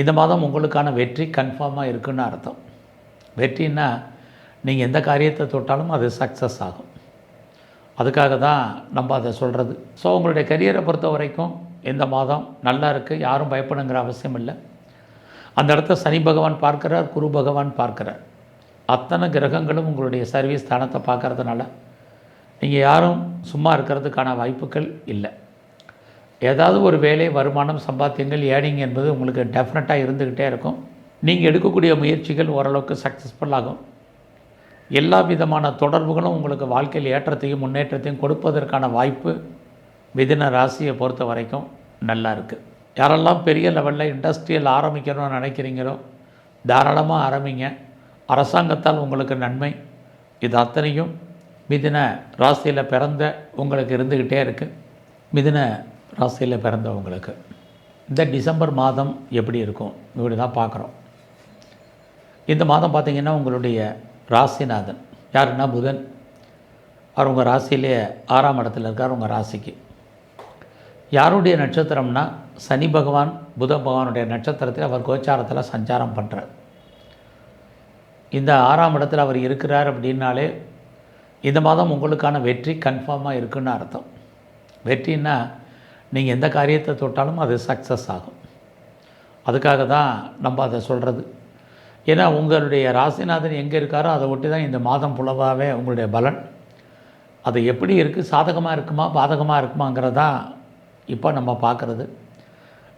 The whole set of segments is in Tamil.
இந்த மாதம் உங்களுக்கான வெற்றி கன்ஃபார்மாக இருக்குன்னு அர்த்தம். வெற்றின்னா நீங்கள் எந்த காரியத்தை தொட்டாலும் அது சக்ஸஸ் ஆகும். அதுக்காக தான் நம்ம அதை சொல்கிறது ஸோ உங்களுடைய கரியரை பொறுத்த வரைக்கும் இந்த மாதம் நல்லா இருக்குது யாரும் பயப்படுங்கிற அவசியம் இல்லை. அந்த இடத்த சனி பகவான் பார்க்குறார் குரு பகவான் பார்க்குறார். அத்தனை கிரகங்களும் உங்களுடைய சர்வீஸ் ஸ்தானத்தை பார்க்கறதுனால நீங்கள் யாரும் சும்மா இருக்கிறதுக்கான வாய்ப்புகள் இல்லை. ஏதாவது ஒரு வேலை வருமானம் சம்பாத்தியங்கள் ஏர்னிங் என்பது உங்களுக்கு டெஃபினட்டாக இருந்துக்கிட்டே இருக்கும். நீங்கள் எடுக்கக்கூடிய முயற்சிகள் ஓரளவுக்கு சக்ஸஸ்ஃபுல் ஆகும். எல்லா விதமான தொடர்புகளும் உங்களுக்கு வாழ்க்கையில் ஏற்றத்தையும் முன்னேற்றத்தையும் கொடுப்பதற்கான வாய்ப்பு மிதின ராசியை பொறுத்த வரைக்கும் நல்லா இருக்குது யாரெல்லாம் பெரிய லெவலில் இண்டஸ்ட்ரியல் ஆரம்பிக்கணும்னு நினைக்கிறீங்களோ தாராளமாக ஆரம்பிங்க. அரசாங்கத்தால் உங்களுக்கு நன்மை. இது அத்தனையும் மிதின ராசியில் பிறந்த உங்களுக்கு இருந்துக்கிட்டே இருக்குது மிதின ராசியில் பிறந்தவங்களுக்கு. இந்த டிசம்பர் மாதம் எப்படி இருக்கும்? இப்படி தான் பார்க்குறோம். இந்த மாதம் பார்த்திங்கன்னா உங்களுடைய ராசிநாதன். யாருன்னா புதன். அவர் உங்கள் ராசியிலே ஆறாம் இடத்துல இருக்கார் உங்கள் ராசிக்கு. யாருடைய நட்சத்திரம்னா சனி பகவான் புத பகவானுடைய நட்சத்திரத்தில் அவர் கோச்சாரத்தில் சஞ்சாரம் பண்ணுறார் இந்த ஆறாம் இடத்துல அவர் இருக்கிறார் அப்படின்னாலே இந்த மாதம் உங்களுக்கான வெற்றி கன்ஃபார்மாக இருக்குன்னு அர்த்தம். வெற்றின்னா நீங்கள் எந்த காரியத்தை தொட்டாலும் அது சக்ஸஸ் ஆகும். அதுக்காக தான் நம்ம அதை சொல்கிறது ஏன்னா உங்களுடைய ராசிநாதன் எங்கே இருக்காரோ அதை ஒட்டி தான் இந்த மாதம் புலவாகவே உங்களுடைய பலன். அது எப்படி இருக்குது சாதகமாக இருக்குமா பாதகமாக இருக்குமாங்கிறதான் இப்போ நம்ம பார்க்குறது.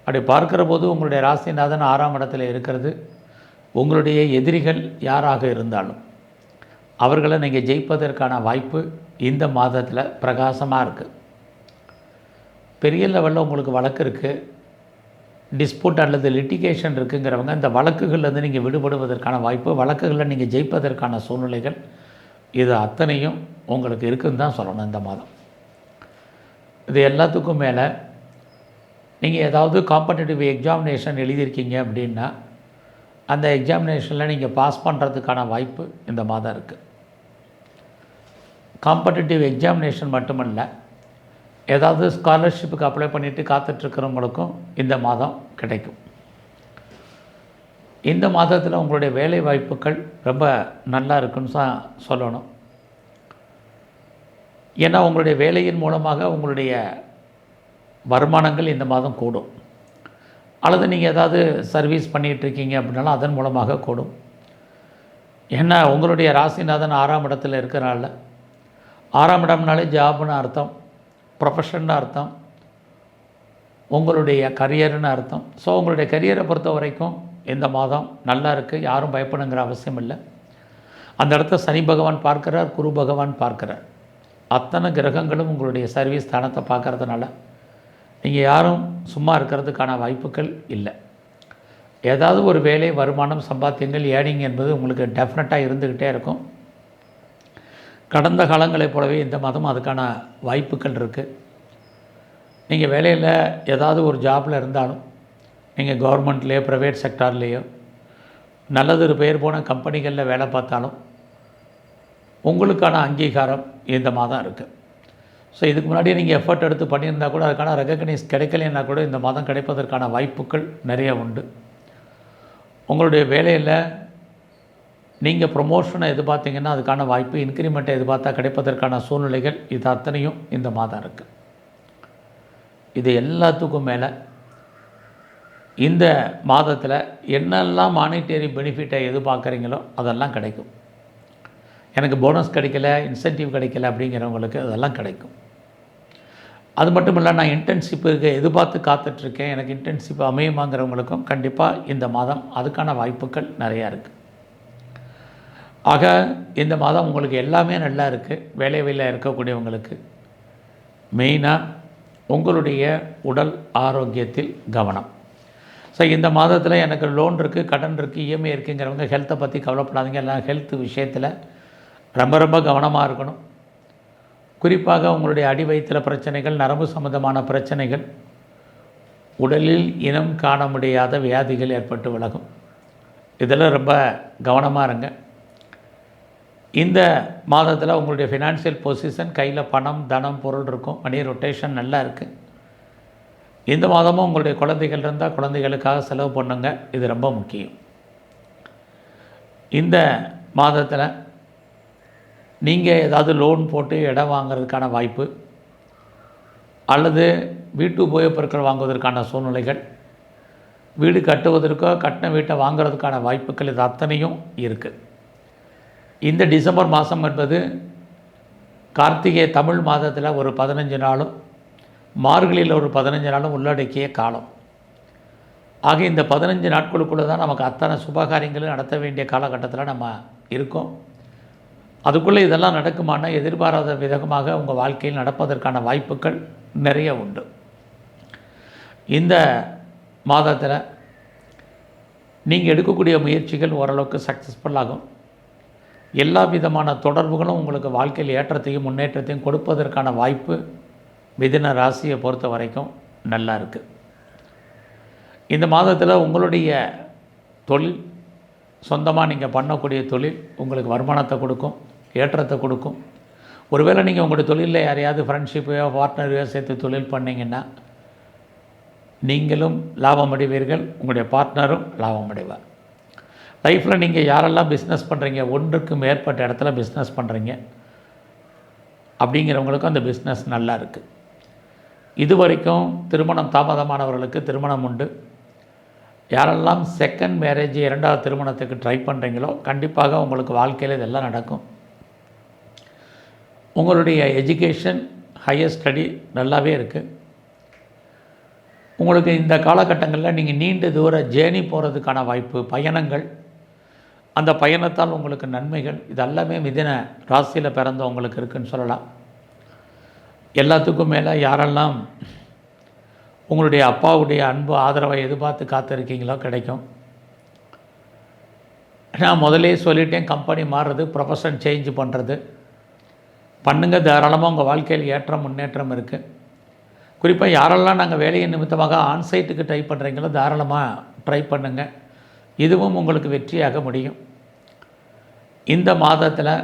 அப்படி பார்க்குற போது உங்களுடைய ராசிநாதன் ஆறாம் இடத்துல இருக்கிறது. உங்களுடைய எதிரிகள் யாராக இருந்தாலும் அவர்களை நீங்கள் ஜெயிப்பதற்கான வாய்ப்பு இந்த மாதத்தில் பிரகாசமாக இருக்குது பெரிய லெவலில் உங்களுக்கு வழக்கு இருக்குது டிஸ்பியூட் அல்லது லிட்டிகேஷன் இருக்குங்கிறவங்க இந்த வழக்குகள்லேருந்து நீங்கள் விடுபடுவதற்கான வாய்ப்பு வழக்குகளில் நீங்கள் ஜெயிப்பதற்கான சூழ்நிலைகள் இது அத்தனையும் உங்களுக்கு இருக்குன்னு தான் சொல்லணும் இந்த மாதம். இது எல்லாத்துக்கும் மேலே நீங்கள் ஏதாவது காம்படிட்டிவ் எக்ஸாமினேஷன் எழுதியிருக்கீங்க அப்படின்னா அந்த எக்ஸாமினேஷனில் நீங்கள் பாஸ் பண்ணுறதுக்கான வாய்ப்பு இந்த மாதம் இருக்குது காம்படிட்டிவ் எக்ஸாமினேஷன் மட்டுமல்ல ஏதாவது ஸ்காலர்ஷிப்புக்கு அப்ளை பண்ணிவிட்டு காத்துட்ருக்கிறவங்களுக்கும் இந்த மாதம் கிடைக்கும். இந்த மாதத்தில் உங்களுடைய வேலை வாய்ப்புகள் ரொம்ப நல்லா இருக்குன்னு தான் சொல்லணும். ஏன்னா உங்களுடைய வேலையின் மூலமாக உங்களுடைய வருமானங்கள் இந்த மாதம் கூடும். அல்லது நீங்கள் ஏதாவது சர்வீஸ் பண்ணிகிட்ருக்கீங்க அப்படின்னாலும் அதன் மூலமாக கூடும். ஏன்னா உங்களுடைய ராசிநாதன் ஆறாம் இடத்தில் இருக்கிறனால ஆறாம் இடம்னாலே ஜாப்னு அர்த்தம். ப்ரொஃபஷன்னு அர்த்தம். உங்களுடைய கரியர்னு அர்த்தம். ஸோ உங்களுடைய கரியரை பொறுத்த வரைக்கும் இந்த மாதம் நல்லா இருக்குது யாரும் பயப்படுங்கிற அவசியம் இல்லை. அந்த இடத்த சனி பகவான் பார்க்குறார் குரு பகவான் பார்க்குறார். அத்தனை கிரகங்களும் உங்களுடைய சர்வீஸ் ஸ்தானத்தை பார்க்கறதுனால நீங்கள் யாரும் சும்மா இருக்கிறதுக்கான வாய்ப்புகள் இல்லை. ஏதாவது ஒரு வேலை வருமானம் சம்பாத்தியங்கள் ஏடிங் என்பது உங்களுக்கு டெஃபினட்டாக இருந்துக்கிட்டே இருக்கும். கடந்த காலங்களைப் போலவே இந்த மாதம் அதுக்கான வாய்ப்புகள் இருக்குது நீங்கள் வேலையில் ஏதாவது ஒரு ஜாபில் இருந்தாலும் நீங்கள் கவர்மெண்ட்லேயோ ப்ரைவேட் செக்டார்லேயோ நல்லது ஒரு பெயர் போன கம்பெனிகளில் வேலை பார்த்தாலும் உங்களுக்கான அங்கீகாரம் இந்த மாதம் இருக்குது ஸோ இதுக்கு முன்னாடி நீங்கள் எஃபர்ட் எடுத்து பண்ணியிருந்தா கூட அதுக்கான ரெகக்னைஸ் கிடைக்கலைன்னா கூட இந்த மாதம் கிடைப்பதற்கான வாய்ப்புகள் நிறைய உண்டு. உங்களுடைய வேலையில் நீங்கள் ப்ரொமோஷனை எதிர்பார்த்தீங்கன்னா அதுக்கான வாய்ப்பு இன்க்ரிமெண்ட்டை எதிர்பார்த்தா கிடைப்பதற்கான சூழ்நிலைகள் இது அத்தனையும் இந்த மாதம் இருக்குது இது எல்லாத்துக்கும் மேலே இந்த மாதத்தில் என்னெல்லாம் மானிட்டரி பெனிஃபிட்டை எதிர்பார்க்குறீங்களோ அதெல்லாம் கிடைக்கும். எனக்கு போனஸ் கிடைக்கல இன்சென்டிவ் கிடைக்கல அப்படிங்கிறவங்களுக்கு அதெல்லாம் கிடைக்கும். அது மட்டும் இல்லை நான் இன்டர்ன்ஷிப்புக்கு எதிர்பார்த்து காத்துட்ருக்கேன் எனக்கு இன்டர்ன்ஷிப் அமையுமாங்கிறவங்களுக்கும் கண்டிப்பாக இந்த மாதம் அதுக்கான வாய்ப்புகள் நிறையா இருக்குது ஆக இந்த மாதம் உங்களுக்கு எல்லாமே நல்லா இருக்குது வேலை வேலையில் இருக்கக்கூடியவங்களுக்கு. மெயினாக உங்களுடைய உடல் ஆரோக்கியத்தில் கவனம். ஸோ இந்த மாதத்தில் எனக்கு லோன் இருக்குது கடன் இருக்குது இஎம்ஐ இருக்குங்கிறவங்க ஹெல்த்தை பற்றி கவலைப்படாதீங்க. எல்லாம் ஹெல்த் விஷயத்தில் ரொம்ப ரொம்ப கவனமாக இருக்கணும். குறிப்பாக உங்களுடைய அடி வயிற்றில் பிரச்சனைகள் நரம்பு சம்மந்தமான பிரச்சனைகள் உடலில் இனம் காண முடியாத வியாதிகள் ஏற்பட்டு விலகும். இதில் ரொம்ப கவனமாக இருங்க. இந்த மாதத்தில் உங்களுடைய ஃபினான்ஷியல் பொசிஷன் கையில் பணம் தனம் பொருள் இருக்கும். மணி ரொட்டேஷன் நல்லா இருக்குது இந்த மாதமும் உங்களுடைய குழந்தைகள் இருந்தால் குழந்தைகளுக்காக செலவு பண்ணுங்க. இது ரொம்ப முக்கியம். இந்த மாதத்தில் நீங்கள் ஏதாவது லோன் போட்டு இடம் வாங்குறதுக்கான வாய்ப்பு அல்லது வீட்டு உபயோகப் பொருட்கள் வாங்குவதற்கான சூழ்நிலைகள் வீடு கட்டுவதற்கோ கட்டின வீட்டை வாங்குறதுக்கான வாய்ப்புகள் இது அத்தனையும் இருக்குது இந்த டிசம்பர் மாதம் என்பது கார்த்திகை தமிழ் மாதத்தில் ஒரு பதினஞ்சு நாளும் மார்கழியில் ஒரு பதினஞ்சு நாளும் உள்ளடக்கிய காலம். ஆக இந்த பதினஞ்சு நாட்களுக்குள்ளே தான் நமக்கு அத்தனை சுபகாரியங்களும் நடத்த வேண்டிய காலகட்டத்தில் நம்ம இருக்கோம். அதுக்குள்ளே இதெல்லாம் நடக்குமானா எதிர்பாராத விதமாக உங்கள் வாழ்க்கையில் நடப்பதற்கான வாய்ப்புகள் நிறைய உண்டு. இந்த மாதத்தில் நீங்கள் எடுக்கக்கூடிய முயற்சிகள் ஓரளவுக்கு சக்ஸஸ்ஃபுல் ஆகும். எல்லா விதமான தொடர்புகளும் உங்களுக்கு வாழ்க்கையில் ஏற்றத்தையும் முன்னேற்றத்தையும் கொடுப்பதற்கான வாய்ப்பு மிதின ராசியை பொறுத்த வரைக்கும் நல்லா இருக்குது இந்த மாதத்தில் உங்களுடைய தொழில் சொந்தமாக நீங்கள் பண்ணக்கூடிய தொழில் உங்களுக்கு வருமானத்தை கொடுக்கும் ஏற்றத்தை கொடுக்கும். ஒருவேளை நீங்கள் உங்களுடைய தொழிலில் யாரையாவது ஃப்ரெண்ட்ஷிப்பையோ பார்ட்னரையோ சேர்த்து தொழில் பண்ணிங்கன்னா நீங்களும் லாபம் அடைவீர்கள் உங்களுடைய பார்ட்னரும் லாபம் அடைவார் லைஃப்பில் நீங்கள் யாரெல்லாம் பிஸ்னஸ் பண்ணுறீங்க ஒன்றுக்கு மேற்பட்ட இடத்துல பிஸ்னஸ் பண்ணுறீங்க அப்படிங்கிறவங்களுக்கும் அந்த பிஸ்னஸ் நல்லா இருக்குது இது வரைக்கும் திருமணம் தாமதமானவர்களுக்கு திருமணம் உண்டு. யாரெல்லாம் செகண்ட் மேரேஜ் இரண்டாவது திருமணத்துக்கு ட்ரை பண்ணுறீங்களோ கண்டிப்பாக உங்களுக்கு வாழ்க்கையில் இதெல்லாம் நடக்கும். உங்களுடைய எஜுகேஷன் ஹையர் ஸ்டடி நல்லாவே இருக்குது உங்களுக்கு இந்த காலகட்டங்களில் நீங்கள் நீண்ட தூர ஜேர்னி போகிறதுக்கான வாய்ப்பு பயணங்கள் அந்த பயணத்தால் உங்களுக்கு நன்மைகள் இதெல்லாமே மிதின ராசியில் பிறந்தவங்களுக்கு இருக்குன்னு சொல்லலாம். எல்லாத்துக்கும் மேலே யாரெல்லாம் உங்களுடைய அப்பாவுடைய அன்பு ஆதரவை எதிர்பார்த்து காத்திருக்கீங்களோ கிடைக்கும். நான் முதலே சொல்லிட்டேன் கம்பெனி மாறுறது ப்ரொஃபஷன் சேஞ்ச் பண்ணுறது பண்ணுங்கள் தாராளமாக உங்கள் வாழ்க்கையில் ஏற்றம் முன்னேற்றம் இருக்குது குறிப்பாக யாரெல்லாம் நாங்கள் வேலையை நிமித்தமாக ஆன்சைட்டுக்கு ட்ரை பண்ணுறீங்களோ தாராளமாக ட்ரை பண்ணுங்கள் இதுவும் உங்களுக்கு வெற்றியாக முடியும். இந்த மாதத்தில்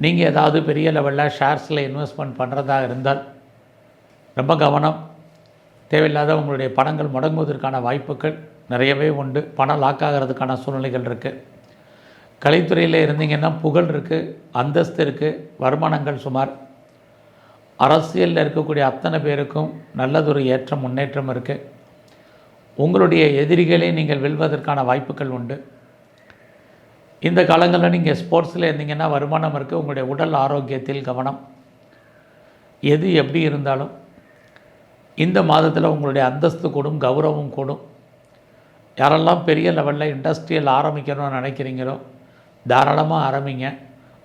நீங்கள் ஏதாவது பெரிய லெவலில் ஷேர்ஸில் இன்வெஸ்ட்மெண்ட் பண்ணுறதா இருந்தால் ரொம்ப கவனம். தேவையில்லாத உங்களுடைய பணங்கள் முடங்குவதற்கான வாய்ப்புகள் நிறையவே உண்டு. பணம் லாக் ஆகிறதுக்கான சூழ்நிலைகள் இருக்குது கலைத்துறையில் இருந்தீங்கன்னா புகழ் இருக்குது அந்தஸ்து இருக்குது வருமானங்கள் சுமார். அரசியலில் இருக்கக்கூடிய அத்தனை பேருக்கும் நல்லதொரு ஏற்றம் முன்னேற்றம் இருக்குது உங்களுடைய எதிரிகளை நீங்கள் வெல்வதற்கான வாய்ப்புகள் உண்டு. இந்த காலங்களில் நீங்கள் ஸ்போர்ட்ஸில் இருந்தீங்கன்னா வருமானம் இருக்குது உங்களுடைய உடல் ஆரோக்கியத்தில் கவனம். எது எப்படி இருந்தாலும் இந்த மாதத்தில் உங்களுடைய அந்தஸ்து கூடும் கௌரவம் கூடும். யாரெல்லாம் பெரிய லெவலில் இண்டஸ்ட்ரியல் ஆரம்பிக்கணும்னு நினைக்கிறீங்களோ தாராளமாக ஆரம்பிங்க.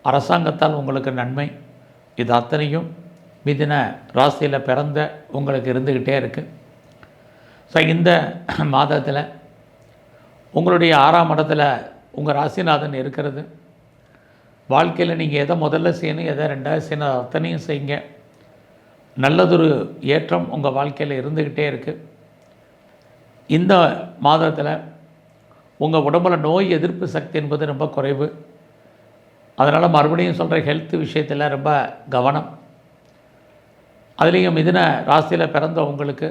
அரசாங்கத்தால் உங்களுக்கு நன்மை. இது அத்தனையும் மிதின ராசியில் பிறந்த உங்களுக்கு இருந்துக்கிட்டே இருக்குது ஸோ இந்த மாதத்தில் உங்களுடைய ஆறாம் இடத்துல உங்கள் ராசிநாதன் இருக்கிறது. வாழ்க்கையில் நீங்கள் எதை முதல்ல செய்யணும் எதை ரெண்டாவது செய்யணும் அத்தனையும் செய்யுங்க. நல்லதொரு ஏற்றம் உங்கள் வாழ்க்கையில் இருந்துக்கிட்டே இருக்குது இந்த மாதத்தில் உங்கள் உடம்பில் நோய் எதிர்ப்பு சக்தி என்பது ரொம்ப குறைவு. அதனால் மறுபடியும் சொல்கிற ஹெல்த் விஷயத்தில் ரொம்ப கவனம். அதுலேயும் மிதின ராசியில் பிறந்த உங்களுக்கு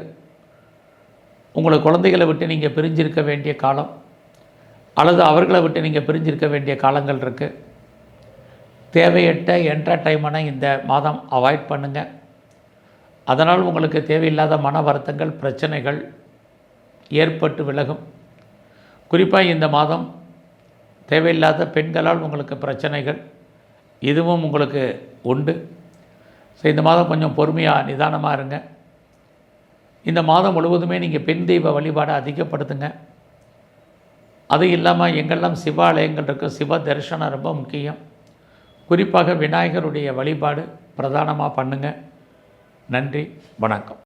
உங்களை குழந்தைகளை விட்டு நீங்கள் பிரிஞ்சிருக்க வேண்டிய காலம். அல்லது அவர்களை விட்டு நீங்கள் பிரிஞ்சிருக்க வேண்டிய காலங்கள் இருக்குது தேவையற்ற என்டர்டைன்மெண்ட்டை இந்த மாதம் அவாய்ட் பண்ணுங்கள் அதனால் உங்களுக்கு தேவையில்லாத மன வருத்தங்கள் பிரச்சனைகள் ஏற்பட்டு விலகும். குறிப்பாக இந்த மாதம் தேவையில்லாத பெண்களால் உங்களுக்கு பிரச்சனைகள் இதுவும் உங்களுக்கு உண்டு. ஸோ இந்த மாதம் கொஞ்சம் பொறுமையாக நிதானமாக இருங்க. இந்த மாதம் முழுவதுமே நீங்கள் பெண் தெய்வ வழிபாடை அதிகப்படுத்துங்க. அது இல்லாமல் எங்கெல்லாம் சிவாலயங்கள் இருக்கும் சிவ தரிசனம் ரொம்ப முக்கியம். குறிப்பாக விநாயகருடைய வழிபாடு பிரதானமாக பண்ணுங்கள் நன்றி வணக்கம்.